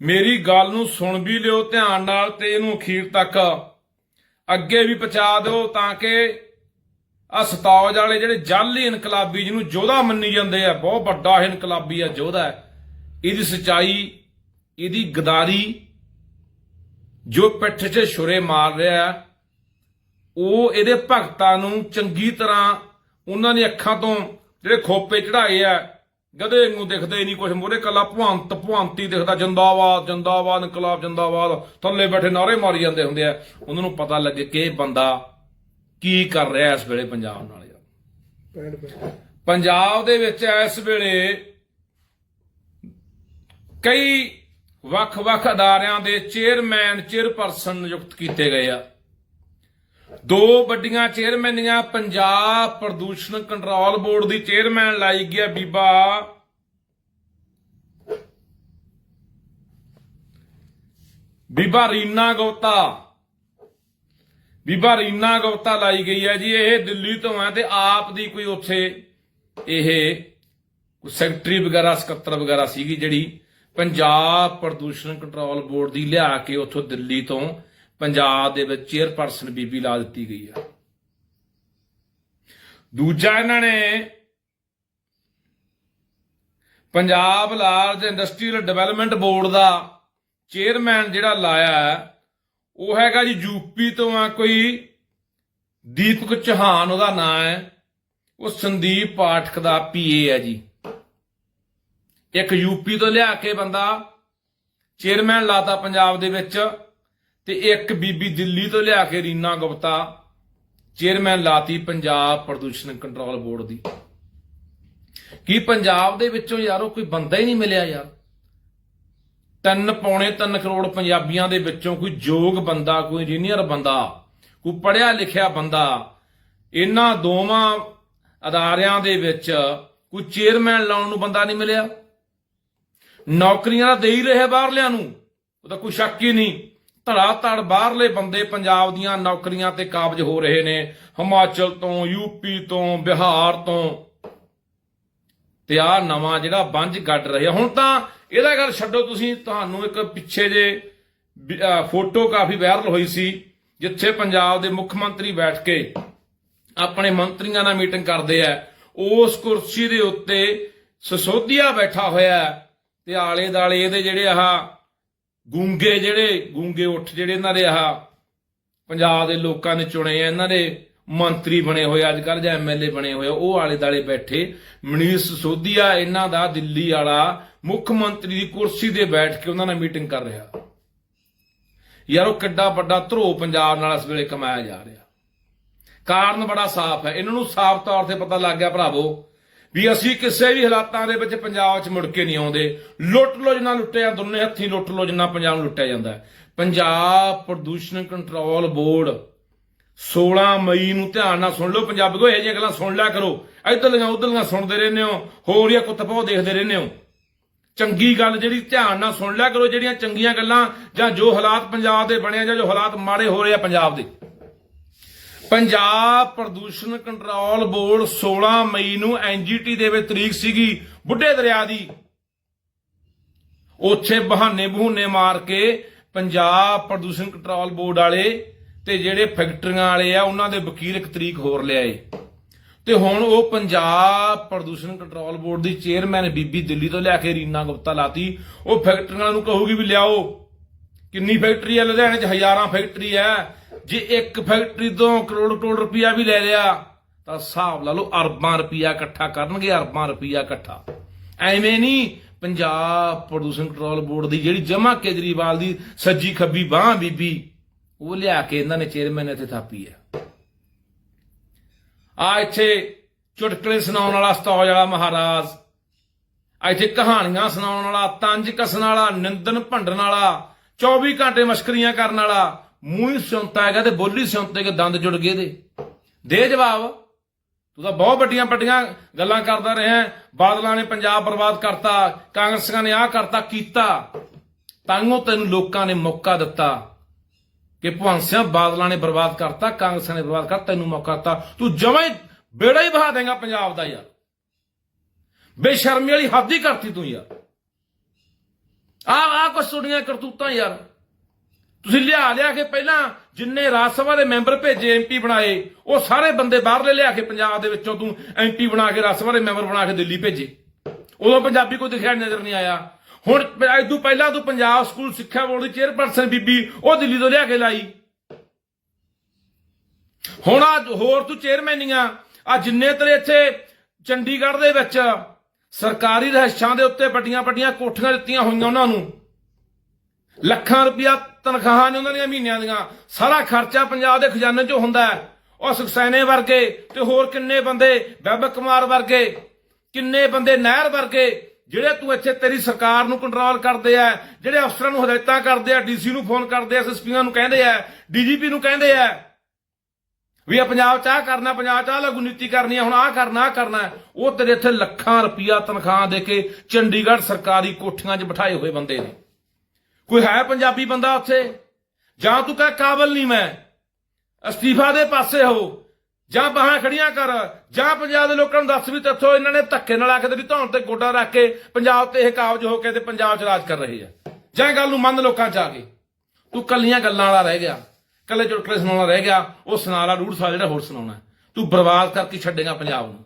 ਮੇਰੀ ਗੱਲ ਨੂੰ ਸੁਣ ਵੀ ਲਿਓ ਧਿਆਨ ਨਾਲ ਤੇ ਇਹਨੂੰ ਅਖੀਰ ਤੱਕ। ਅੱਗੇ ਵੀ ਪਹੁੰਚਾ ਦਿਓ ਤਾਂ ਕਿ ਆ ਸਤੌਜ ਵਾਲੇ ਜਿਹੜੇ ਜਾਲੀ ਇਨਕਲਾਬੀ ਜਿਹਨੂੰ ਯੋਧਾ ਮੰਨੀ ਜਾਂਦੇ ਆ, ਬਹੁਤ ਵੱਡਾ ਇਨਕਲਾਬੀ ਆ ਯੋਧਾ ਇਹਦੀ ਸਚਾਈ, ਇਹਦੀ ਗਦਾਰੀ, ਜੋ ਪਿੱਠ 'ਚ ਛੁਰੇ ਮਾਰ ਰਿਹਾ ਉਹ ਇਹਦੇ ਭਗਤਾਂ ਨੂੰ ਚੰਗੀ ਤਰ੍ਹਾਂ ਉਹਨਾਂ ਦੀਆਂ ਅੱਖਾਂ ਤੋਂ ਜਿਹੜੇ ਖੋਪੇ ਚੜਾਏ ਆ ਗਧੇ ਨੂੰ ਦਿਖਦੇ ਨਹੀਂ ਕੁਝ ਮੂਰੇ ਕੱਲਾ ਭਵੰਤ ਭਵੰਤੀ ਦਿਖਦਾ। ਜਿੰਦਾਬਾਦ ਜਿੰਦਾਬਾਦ ਇਨਕਲਾਬ ਜਿੰਦਾਬਾਦ। ਥੱਲੇ ਬੈਠੇ ਨਾਰੇ ਮਾਰੀ ਜਾਂਦੇ ਹੁੰਦੇ ਆ। ਉਹਨਾਂ ਨੂੰ ਪਤਾ ਲੱਗੇ ਕਿ ਇਹ ਬੰਦਾ ਕੀ ਕਰ ਰਿਹਾ ਇਸ ਵੇਲੇ ਪੰਜਾਬ ਨਾਲ ਯਾਰ। ਪੰਜਾਬ ਦੇ ਵਿੱਚ ਇਸ ਵੇਲੇ ਕਈ ਵੱਖ-ਵੱਖ ਅਦਾਰਿਆਂ ਦੇ ਚੇਅਰਮੈਨ ਚੇਅਰਪਰਸਨ ਨਿਯੁਕਤ ਕੀਤੇ ਗਏ ਆ। ਦੋ ਵੱਡੀਆਂ ਚੇਅਰਮੈਨੀਆਂ ਪੰਜਾਬ ਪ੍ਰਦੂਸ਼ਣ ਕੰਟਰੋਲ ਬੋਰਡ ਦੀ ਚੇਅਰਮੈਨ ਲਾਈ ਗਿਆ ਬੀਬਾ ਬੀਬਾ ਰੀਨਾ ਗੁਪਤਾ ਬੀਬਾ ਰੀਨਾ ਗੁਪਤਾ ਲਾਈ ਗਈ ਹੈ ਜੀ, ਇਹ ਦਿੱਲੀ ਤੋਂ ਹੈ ਤੇ ਆਪ ਦੀ ਕੋਈ ਉੱਥੇ ਇਹ ਸੈਕਟਰੀ ਵਗੈਰਾ, ਸਕੱਤਰ ਵਗੈਰਾ ਸੀਗੀ ਜਿਹੜੀ ਪੰਜਾਬ ਪ੍ਰਦੂਸ਼ਣ ਕੰਟਰੋਲ ਬੋਰਡ ਦੀ ਲਿਆ ਕੇ ਉੱਥੋਂ ਦਿੱਲੀ ਤੋਂ ਪੰਜਾਬ ਦੇ ਵਿੱਚ ਚੇਅਰਪਰਸਨ ਬੀਬੀ ਲਾ ਦਿੱਤੀ ਗਈ ਆ। ਦੂਜਾ ਇਹਨਾਂ ਨੇ Punjab large industrial development board ਦਾ ਚੇਅਰਮੈਨ ਜਿਹੜਾ ਲਾਇਆ ਉਹ ਹੈਗਾ ਜੀ ਯੂਪੀ ਤੋਂ ਆ ਕੋਈ ਦੀਪਕ ਚੌਹਾਨ, ਉਹਦਾ ਨਾਮ ਹੈ। ਉਹ ਸੰਦੀਪ ਪਾਠਕ ਦਾ ਪੀਏ ਹੈ ਜੀ। ਇੱਕ ਯੂਪੀ ਤੋਂ ਲਿਆ ਕੇ ਬੰਦਾ ਚੇਅਰਮੈਨ ਲਾਤਾ ਪੰਜਾਬ ਦੇ ਵਿੱਚ ਤੇ ਇੱਕ ਬੀਬੀ ਦਿੱਲੀ ਤੋਂ ਲਿਆ ਕੇ ਰੀਨਾ ਗੁਪਤਾ ਚੇਅਰਮੈਨ ਲਾਤੀ ਪੰਜਾਬ ਪ੍ਰਦੂਸ਼ਣ ਕੰਟਰੋਲ ਬੋਰਡ ਦੀ। ਕੀ ਪੰਜਾਬ ਦੇ ਵਿੱਚੋਂ ਯਾਰੋ ਕੋਈ ਬੰਦਾ ਹੀ ਨਹੀਂ ਮਿਲਿਆ ਯਾਰ? ਤਿੰਨ ਪੌਣੇ 3 ਕਰੋੜ ਪੰਜਾਬੀਆਂ ਦੇ ਵਿੱਚੋਂ ਕੋਈ ਯੋਗ ਬੰਦਾ, ਕੋਈ ਇੰਜੀਨੀਅਰ ਬੰਦਾ, ਕੋਈ ਪੜਿਆ ਲਿਖਿਆ ਬੰਦਾ, ਇਹਨਾਂ ਦੋਵਾਂ ਅਦਾਰਿਆਂ ਦੇ ਵਿੱਚ ਕੋਈ ਚੇਅਰਮੈਨ ਲਾਉਣ ਨੂੰ ਬੰਦਾ ਨਹੀਂ ਮਿਲਿਆ। ਨੌਕਰੀਆਂ ਤਾਂ ਦੇ ਹੀ ਰਹੇ ਬਾਹਰਲਿਆਂ ਨੂੰ। ਉਹ ਤਾਂ ਕੋਈ ਸ਼ੱਕ ਹੀ ਨਹੀਂ। ਧੜਾ ਧੜ ਬਾਹਰਲੇ ਬੰਦੇ ਪੰਜਾਬ ਦੀਆਂ ਨੌਕਰੀਆਂ ਤੇ ਕਾਬਜ ਹੋ ਰਹੇ ਨੇ। ਹਿਮਾਚਲ ਤੋਂ ਯੂਪੀ ਤੋਂ, ਬਿਹਾਰ ਤੋਂ। ਤੇ ਆ ਨਵਾਂ ਜਿਹੜਾ ਬੰਜ ਗੱਡ ਰਿਹਾ। ਹੁਣ ਤਾਂ ਇਹਦਾ ਗੱਲ ਛੱਡੋ ਤੁਸੀਂ, ਤੁਹਾਨੂੰ ਇੱਕ ਪਿੱਛੇ ਜੇ ਫੋਟੋ ਕਾਫੀ ਵਾਇਰਲ ਹੋਈ ਸੀ, ਜਿੱਥੇ ਪੰਜਾਬ ਦੇ ਮੁੱਖ ਮੰਤਰੀ ਬੈਠ ਕੇ ਆਪਣੇ ਮੰਤਰੀਆਂ ਨਾਲ ਮੀਟਿੰਗ ਕਰਦੇ ਆ। ਉਸ ਕੁਰਸੀ ਦੇ ਉੱਤੇ ਸਸੋਦੀਆ ਬੈਠਾ ਹੋਇਆ ਤੇ ਆਲੇ ਦਾਲੇ ਇਹਦੇ ਜਿਹੜੇ ਆਹ ਗੂੰਗੇ ਜਿਹੜੇ, ਗੂੰਗੇ ਉੱਠ ਜਿਹੜੇ ਇਹਨਾਂ ਦੇ ਆਹ ਪੰਜਾਬ ਦੇ ਲੋਕਾਂ ਨੇ ਚੁਣੇ ਆ, ਇਹਨਾਂ ਦੇ ਮੰਤਰੀ ਬਣੇ ਹੋਏ ਅੱਜ ਕੱਲ੍ਹ ਜਾਂ ਐਮਐਲਏ ਬਣੇ ਹੋਏ, ਉਹ ਆਲੇ ਦਾਲੇ ਬੈਠੇ। ਮਨੀਸ਼ ਸੋਧੀਆ, ਇਹਨਾਂ ਦਾ ਦਿੱਲੀ ਵਾਲਾ ਮੁੱਖ ਮੰਤਰੀ ਦੀ ਕੁਰਸੀ ਤੇ ਬੈਠ ਕੇ ਉਹਨਾਂ ਨਾਲ ਮੀਟਿੰਗ ਕਰ ਰਿਹਾ। ਯਾਰ, ਉਹ ਕਿੱਡਾ ਵੱਡਾ ਧਰੋ ਪੰਜਾਬ ਨਾਲ ਇਸ ਵੇਲੇ ਕਮਾਇਆ ਜਾ ਰਿਹਾ। ਕਾਰਨ ਬੜਾ ਸਾਫ਼ ਹੈ। ਇਹਨਾਂ ਨੂੰ ਸਾਫ਼ ਤੌਰ ਤੇ ਪਤਾ ਲੱਗ ਗਿਆ, ਭਰਾਵੋ, ਵੀ ਅਸੀਂ ਕਿਸੇ ਵੀ ਹਾਲਾਤਾਂ ਦੇ ਵਿੱਚ ਪੰਜਾਬ 'ਚ ਮੁੜ ਕੇ ਨਹੀਂ ਆਉਂਦੇ। ਲੁੱਟ ਲੋ ਜਿੰਨਾ ਲੁੱਟਿਆ, ਦੋਨੇ ਹੱਥੀਂ ਲੁੱਟ ਲੋ ਜਿੰਨਾ ਪੰਜਾਬ ਨੂੰ ਲੁੱਟਿਆ ਜਾਂਦਾ ਪੰਜਾਬ ਪ੍ਰਦੂਸ਼ਣ ਕੰਟਰੋਲ ਬੋਰਡ 16 ਮਈ ਨੂੰ ਧਿਆਨ ਨਾਲ ਸੁਣ ਲਓ ਪੰਜਾਬੀਓ ਇਹ ਜਿਹੀਆਂ ਗੱਲਾਂ ਸੁਣ ਲਿਆ ਕਰੋ। ਇੱਧਰਲੀਆਂ ਉੱਧਰਲੀਆਂ ਸੁਣਦੇ ਰਹਿੰਦੇ ਹੋ, ਹੋਰ ਜਾਂ ਕੁੱਤਪਾਉ ਦੇਖਦੇ ਰਹਿੰਦੇ ਹੋ। ਚੰਗੀ ਗੱਲ ਜਿਹੜੀ ਧਿਆਨ ਨਾਲ ਸੁਣ ਲਿਆ ਕਰੋ, ਜਿਹੜੀਆਂ ਚੰਗੀਆਂ ਗੱਲਾਂ, ਜਾਂ ਜੋ ਹਾਲਾਤ ਪੰਜਾਬ ਦੇ ਬਣੇ ਜਾਂ ਜੋ ਹਾਲਾਤ ਮਾੜੇ ਹੋ ਰਹੇ ਆ ਪੰਜਾਬ ਦੇ। ਪੰਜਾਬ ਪ੍ਰਦੂਸ਼ਣ ਕੰਟਰੋਲ ਬੋਰਡ 16 ਮਈ ਨੂੰ ਐਨਜੀਟੀ ਦੇ ਵਿੱਚ ਤਰੀਕ ਸੀਗੀ, ਬੁੱਢੇ ਦਰਿਆ ਦੀ। ਉੱਥੇ ਬਹਾਨੇ ਬਹੂਨੇ ਮਾਰ ਕੇ ਪੰਜਾਬ ਪ੍ਰਦੂਸ਼ਣ ਕੰਟਰੋਲ ਬੋਰਡ ਵਾਲੇ ਤੇ ਜਿਹੜੇ ਫੈਕਟਰੀਆਂ ਵਾਲੇ ਆ, ਉਹਨਾਂ ਦੇ ਵਕੀਲ ਇੱਕ ਤਰੀਕ ਹੋਰ ਲਿਆਏ। ਤੇ ਹੁਣ ਉਹ ਪੰਜਾਬ ਪ੍ਰਦੂਸ਼ਣ ਕੰਟਰੋਲ ਬੋਰਡ ਦੀ ਚੇਅਰਮੈਨ ਬੀਬੀ ਦਿੱਲੀ ਤੋਂ ਲਿਆ ਕੇ ਰੀਨਾ ਗੁਪਤਾ ਲਾਤੀ। ਉਹ ਫੈਕਟਰੀਆਂ ਨੂੰ ਕਹੂਗੀ ਵੀ ਲਿਆਓ। ਕਿੰਨੀ ਫੈਕਟਰੀ ਹੈ ਲੁਧਿਆਣੇ 'ਚ ਹਜ਼ਾਰਾਂ ਫੈਕਟਰੀ ਹੈ ਜੇ ਇੱਕ ਫੈਕਟਰੀ ਤੋਂ ਕਰੋੜ ਕਰੋੜ ਰੁਪਇਆ ਵੀ ਲੈ ਲਿਆ, ਤਾਂ ਹਿਸਾਬ ਲਾ ਲਓ ਅਰਬਾਂ ਰੁਪਇਆ ਇਕੱਠਾ ਕਰਨਗੇ, ਅਰਬਾਂ ਰੁਪਇਆ ਇਕੱਠਾ। ਐਵੇਂ ਨਹੀਂ, ਪੰਜਾਬ ਪ੍ਰਦੂਸ਼ਣ ਕੰਟਰੋਲ ਬੋਰਡ ਦੀ ਜਿਹੜੀ ਜਮਾ ਕੇਜਰੀਵਾਲ ਦੀ ਸੱਜੀ ਖੱਬੀ ਬਾਹ ਬੀਬੀ ਉਹ ਲਿਆ ਕੇ ਇਹਨਾਂ ਨੇ ਚੇਅਰਮੈਨ ਇੱਥੇ ਥਾਪੀ ਹੈ। ਆ ਇੱਥੇ ਚੁਟਕਲੇ ਸੁਣਾਉਣ ਵਾਲਾ ਸਤੌਜ ਵਾਲਾ ਮਹਾਰਾਜ, ਆ ਇੱਥੇ ਕਹਾਣੀਆਂ ਸੁਣਾਉਣ ਵਾਲਾ, ਤੰਜ ਕਸਣ ਵਾਲਾ, ਨਿੰਦਨ ਭੰਡਣ ਵਾਲਾ 24 ਘੰਟੇ ਮਸ਼ਕਰੀਆਂ ਕਰਨ ਵਾਲਾ, ਮੂੰਹ ਹੀ ਸਿਉਂਤਾ ਹੈਗਾ ਤੇ ਬੋਲੀ ਸਿਉਂਤੇ ਕੇ ਦੰਦ ਜੁੜ ਗਏ ਦੇ ਦੇ ਜਵਾਬ, ਤੂੰ ਤਾਂ ਬਹੁਤ ਵੱਡੀਆਂ ਵੱਡੀਆਂ ਗੱਲਾਂ ਕਰਦਾ ਰਿਹਾ ਬਾਦਲਾਂ ਨੇ ਪੰਜਾਬ ਬਰਬਾਦ ਕਰਤਾ, ਕਾਂਗਰਸੀਆਂ ਨੇ ਆਹ ਕਰਤਾ, ਕੀਤਾ। ਤਾਂ ਤੈਨੂੰ ਲੋਕਾਂ ਨੇ ਮੌਕਾ ਦਿੱਤਾ। ਕਿ ਭਗਵੰਤ ਸਿੰਘ ਬਾਦਲਾਂ ਨੇ ਬਰਬਾਦ ਕਰਤਾ, ਕਾਂਗਰਸ ਨੇ ਬਰਬਾਦ ਕਰਤਾ, ਤੈਨੂੰ ਮੌਕਾ ਦਿੱਤਾ। ਤੂੰ ਜਮਾ ਹੀ ਬੇੜਾ ਹੀ ਬਹਾ ਦੇਗਾ ਪੰਜਾਬ ਦਾ ਯਾਰ। ਬੇਸ਼ਰਮੀ ਵਾਲੀ ਹੱਦ ਹੀ ਕਰਤੀ ਤੂੰ ਯਾਰ। ਆ ਆ ਕੁਛ ਸੁਣੀਆਂ ਕਰਤੂਤਾਂ ਯਾਰ। ਤੁਸੀਂ ਲਿਆ ਲਿਆ ਕੇ ਪਹਿਲਾਂ ਜਿੰਨੇ ਰਾਜ ਸਭਾ ਦੇ ਮੈਂਬਰ ਭੇਜੇ ਐਮਪੀ ਬਣਾਏ, ਉਹ ਸਾਰੇ ਬੰਦੇ ਬਾਹਰਲੇ ਲਿਆ ਕੇ ਪੰਜਾਬ ਦੇ ਵਿੱਚੋਂ ਤੂੰ ਐਮਪੀ ਬਣਾ ਕੇ, ਰਾਜ ਸਭਾ ਦੇ ਮੈਂਬਰ ਬਣਾ ਕੇ ਦਿੱਲੀ ਭੇਜੇ। ਉਦੋਂ ਪੰਜਾਬੀ ਕੋਈ ਦਿਖਿਆ ਨਜ਼ਰ ਨਹੀਂ ਆਇਆ। ਹੁਣ ਇਦੋਂ ਪਹਿਲਾਂ ਤੂੰ ਪੰਜਾਬ ਸਕੂਲ ਸਿੱਖਿਆ ਬੋਰਡ ਦੀ ਚੇਅਰਪਰਸਨ ਬੀਬੀ ਉਹ ਦਿੱਲੀ ਤੋਂ ਲਿਆ ਕੇ ਲਾਈ। ਹੁਣ ਆ ਹੋਰ ਤੂੰ ਚੇਅਰਮੈਨੀਆਂ ਆ ਜਿੰਨੇ ਤੇਰੇ ਇੱਥੇ ਚੰਡੀਗੜ੍ਹ ਦੇ ਵਿੱਚ ਸਰਕਾਰੀ ਰਹਿਸ਼ਾਂ ਦੇ ਉੱਤੇ ਵੱਡੀਆਂ ਵੱਡੀਆਂ ਕੋਠੀਆਂ ਦਿੱਤੀਆਂ ਹੋਈਆਂ ਉਹਨਾਂ ਨੂੰ, ਲੱਖਾਂ ਰੁਪਇਆ ਤਨਖਾਹਾਂ ਨੇ ਉਹਨਾਂ ਦੀਆਂ ਮਹੀਨਿਆਂ ਦੀਆਂ, ਸਾਰਾ ਖਰਚਾ ਪੰਜਾਬ ਦੇ ਖਜ਼ਾਨੇ 'ਚੋਂ ਹੁੰਦਾ ਹੈ। ਉਹ ਸੁਖਸੈਨੇ ਵਰਗੇ ਤੇ ਹੋਰ ਕਿੰਨੇ ਬੰਦੇ ਵੈਬ ਕੁਮਾਰ ਵਰਗੇ, ਕਿੰਨੇ ਬੰਦੇ ਨਹਿਰ ਵਰਗੇ ਜਿਹੜੇ ਤੂੰ ਇੱਥੇ ਤੇਰੀ ਸਰਕਾਰ ਨੂੰ ਕੰਟਰੋਲ ਕਰਦੇ ਆ, ਜਿਹੜੇ ਅਫਸਰਾਂ ਨੂੰ ਹਦਾਇਤਾਂ ਕਰਦੇ ਆ ਡੀਸੀ ਨੂੰ ਫੋਨ ਕਰਦੇ ਆ ਐਸਐਸਪੀਆਂ ਨੂੰ ਕਹਿੰਦੇ ਆ ਡੀਜੀਪੀ ਨੂੰ ਕਹਿੰਦੇ ਆ, ਵੀ ਆ ਪੰਜਾਬ ਚ ਆਹ ਕਰਨਾ, ਪੰਜਾਬ ਚ ਆਹ ਲਗੂ ਨੀਤੀ ਕਰਨੀ ਆ, ਹੁਣ ਆਹ ਕਰਨਾ ਆਹ ਕਰਨਾ ਉਹ ਤੇਰੇ ਇੱਥੇ ਲੱਖਾਂ ਰੁਪਇਆ ਤਨਖਾਹ ਦੇ ਕੇ ਚੰਡੀਗੜ੍ਹ ਸਰਕਾਰੀ ਕੋਠੀਆਂ 'ਚ ਬਿਠਾਏ ਹੋਏ ਬੰਦੇ ਨੇ। ਕੋਈ ਹੈ ਪੰਜਾਬੀ ਬੰਦਾ ਉੱਥੇ? ਜਾਂ ਤੂੰ ਕਹ ਕਾਬਲ ਨਹੀਂ ਮੈਂ? ਅਸਤੀਫਾ ਦੇ ਪਾਸੇ ਹੋ। ਜਾਂ ਬਾਹਾਂ ਖੜੀਆਂ ਕਰ, ਜਾਂ ਪੰਜਾਬ ਦੇ ਲੋਕਾਂ ਨੂੰ ਦੱਸ ਵੀ ਤੱਥੋਂ ਇਹਨਾਂ ਨੇ ਧੱਕੇ ਨਾਲ ਆਖਦੇ ਵੀ ਧੌਣ ਤੇ ਗੋਡਾ ਰੱਖ ਕੇ ਪੰਜਾਬ ਤੇ ਇਹ ਕਾਬਜ ਹੋ ਕੇ ਤੇ ਪੰਜਾਬ 'ਚ ਰਾਜ ਕਰ ਰਹੇ ਆ ਜਾਂ ਇਹ ਗੱਲ ਨੂੰ ਮੰਨ ਲੋਕਾਂ 'ਚ ਆ ਕੇ। ਤੂੰ ਕੱਲੀਆਂ ਗੱਲਾਂ ਵਾਲਾ ਰਹਿ ਗਿਆ। ਕੱਲੇ ਚੁਟਕਲੇ ਸੁਣਾਉਣਾ ਰਹਿ ਗਿਆ। ਉਹ ਸੁਣਾ ਲਾ ਡੂਢ ਸਾਲ ਜਿਹੜਾ ਹੋਰ ਸੁਣਾਉਣਾ। ਤੂੰ ਬਰਬਾਦ ਕਰਕੇ ਛੱਡੇਗਾ ਪੰਜਾਬ ਨੂੰ।